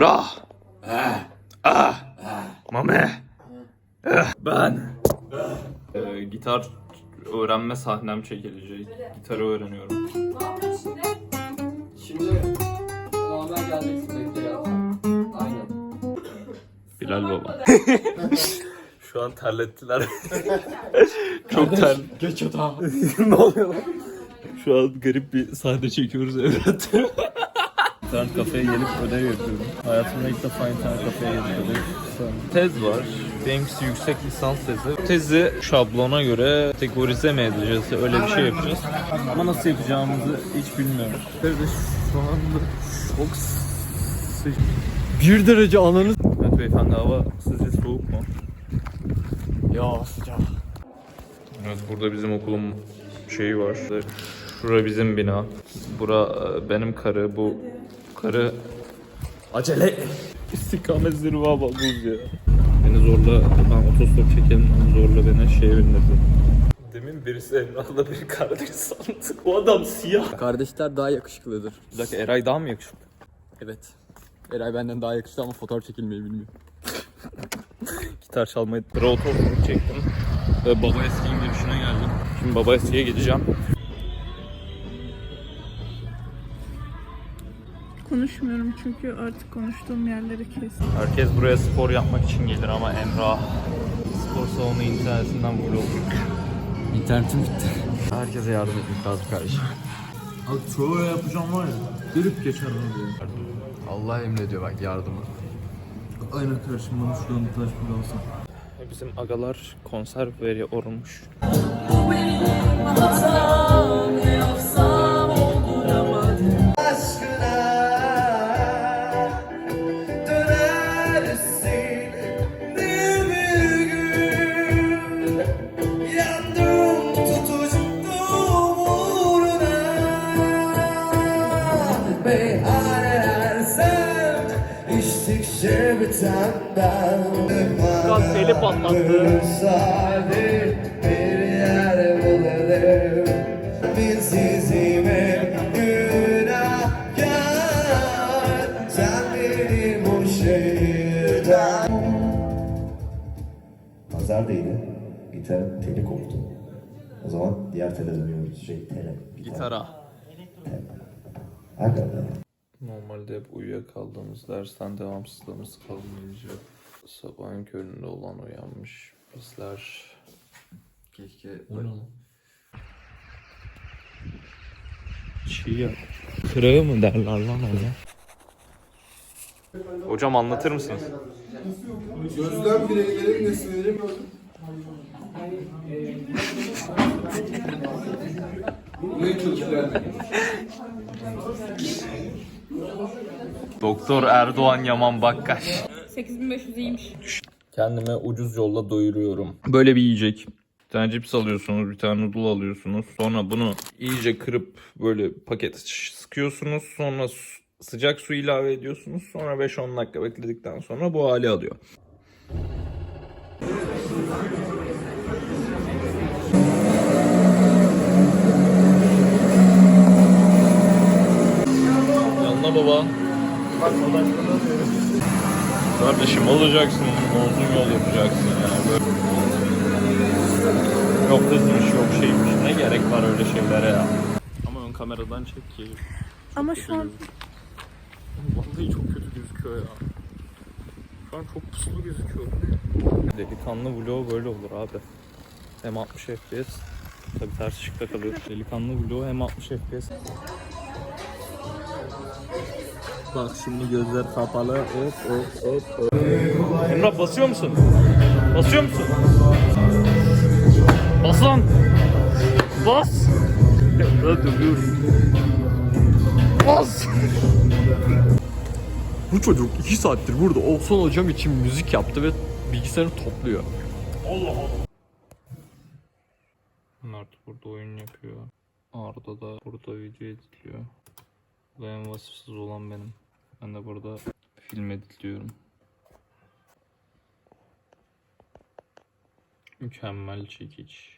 Rah. Ah. Mame. Eh. Ben. Ee, gitar öğrenme sahnem çekilecek. Gitarı öğreniyorum. Ne yapıyorsun şimdi? Şimdi normal geleceksin bekle ya. Aynen. Bilal baba. Şu an terlettiler. Çok ter. Geç yatağa. ne oluyor lan? Şu an garip bir sahne çekiyoruz evet. İnternet kafeye gelip ödev yapıyorum. Hayatımda ilk defa internet kafeye gelip ödev yapıyorum. Tez var. Benimkisi yüksek lisans tezi. Tezi şablona göre kategorize mi edeceğiz? Öyle bir şey yapacağız. Ama nasıl yapacağımızı hiç bilmiyorum. Ve şu anda çok sıcak. Bir derece ananız. Evet beyefendi hava sizce soğuk mu? Ya sıcak. Evet burada bizim okulun şeyi var. Şura bizim bina. Bura e, benim karı. Bu karı acele. İstikamet zirva buz ya. Beni zorla ben otostop çekelim zorla beni şeye bindirdi. Demin birisi Emrah'la bir kardeş sandı. O adam siyah. Kardeşler daha yakışıklıdır. Bir dakika Eray daha mı yakışıklı? Evet. Eray benden daha yakışıklı ama fotoğraf çekilmeyi bilmiyor. Gitar çalmayı otostop çektim. Ve baba eskiğin girişine geldim. Şimdi baba eskiye gideceğim. Konuşmuyorum çünkü artık konuştuğum yerleri kes. Herkes buraya spor yapmak için gelir ama Emrah spor salonu internetinden vlog. İnternetim bitti. Herkese yardım etmek lazım kardeşim. Abi şöyle yapacağım var ya. Gelip geçer abi. Allah emrediyor bak yardımı. Aynen kardeşim bana şuradan bir taş bile alsın. Bizim agalar konserve veriyormuş. Semt içtikçe biten ben patlattı. Sade bir yer bulalım Bilsizime günahkar Sen beni bu şehirden Nazar değdi. Gitarın teli koptu. O zaman diğer tele dönüyoruz. Şey tele. Gitara. Hakikaten. Normalde hep uyuyakaldığımız dersten devamsızlığımız kalmayınca sabahın köründe olan uyanmış. Bizler Keşke Çiğ ya. Kırağı mı derler lan ona? Hocam anlatır mısınız? Gözlem bireylerin Doktor Erdoğan Yaman Bakkaş. 8500 iyiymiş. Kendime ucuz yolla doyuruyorum. Böyle bir yiyecek. Bir tane cips alıyorsunuz, bir tane noodle alıyorsunuz. Sonra bunu iyice kırıp böyle paket sıkıyorsunuz. Sonra sıcak su ilave ediyorsunuz. Sonra 5-10 dakika bekledikten sonra bu hali alıyor. Baba. Kardeşim olacaksın, uzun yol yapacaksın yani böyle. Yok hızmış, yok şeymiş. Ne gerek var öyle şeylere ya. Ama ön kameradan çek ki. Ama şu an Vallahi çok kötü gözüküyor ya. Şu an çok puslu gözüküyor. Delikanlı vlog böyle olur abi. Hem 60 FPS. Tabi ters ışıkta kalıyor. Delikanlı vlog hem 60 FPS. Bak şimdi gözler kapalı. Hop hop hop. hop. Emrah basıyor musun? Basıyor musun? Bas lan. Bas. Emrah duruyor. Bas. Bu çocuk 2 saattir burada Olsan hocam için müzik yaptı ve bilgisayarını topluyor. Mert burada oyun yapıyor. Arda da burada video editliyor. Bu da en vasıfsız olan benim. Ben de burada film editliyorum. Mükemmel çekiç.